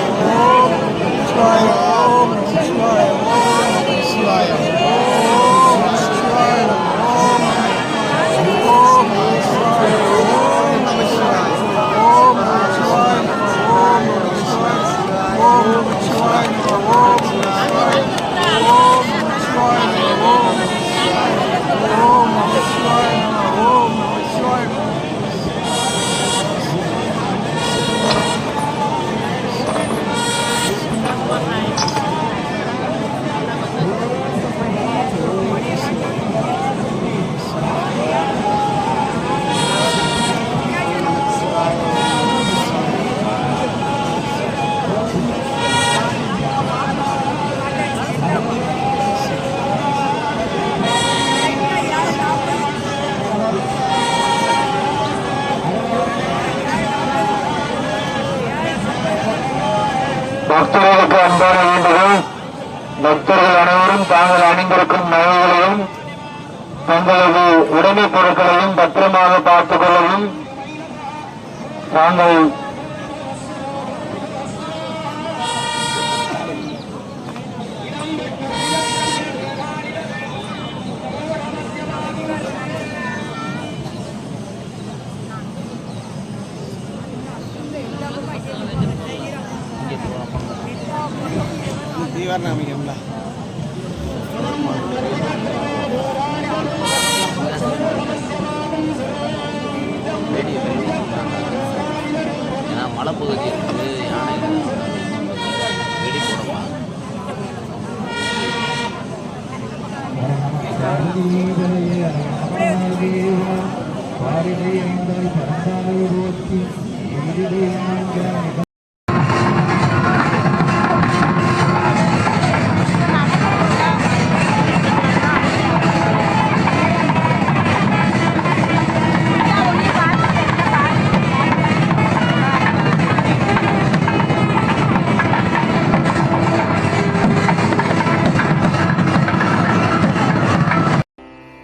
more. பக்தர்களுக்கு அன்பான வேண்டுகோள் பக்தர்கள் அனைவரும் தாங்கள் அணிந்திருக்கும் நகைகளையும் தங்களது உடைமை பொருட்களையும் பத்திரமாக பார்த்துக் கொள்ளவும் தாங்கள் வெடி சொல்றாங்க. ஏன்னா மலைப்பகுதி இருக்குது யானை வெடி போடலாம்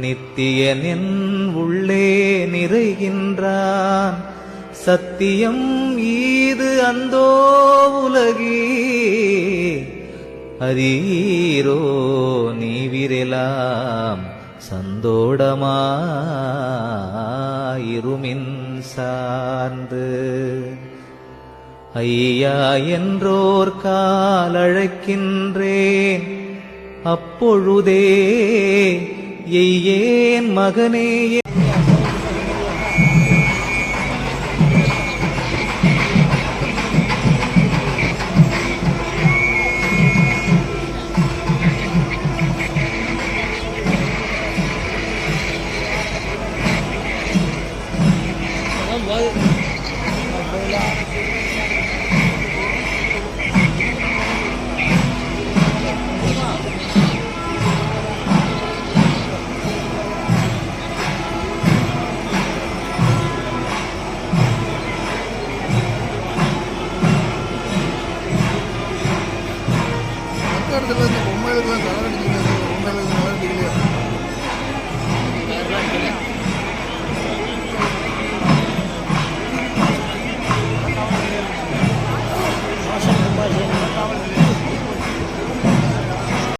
நித்தியனின் உள்ளே நிறைகின்றான். சத்தியம் ஈது அந்தோ உலகி. அரீரோ நீவிரெலாம் சந்தோடமாயிருமின் சார்ந்து ஐயா என்றோர் காலழைக்கின்றேன். அப்பொழுதே எய்யேன் மகனே adelante, con nueve levantadores.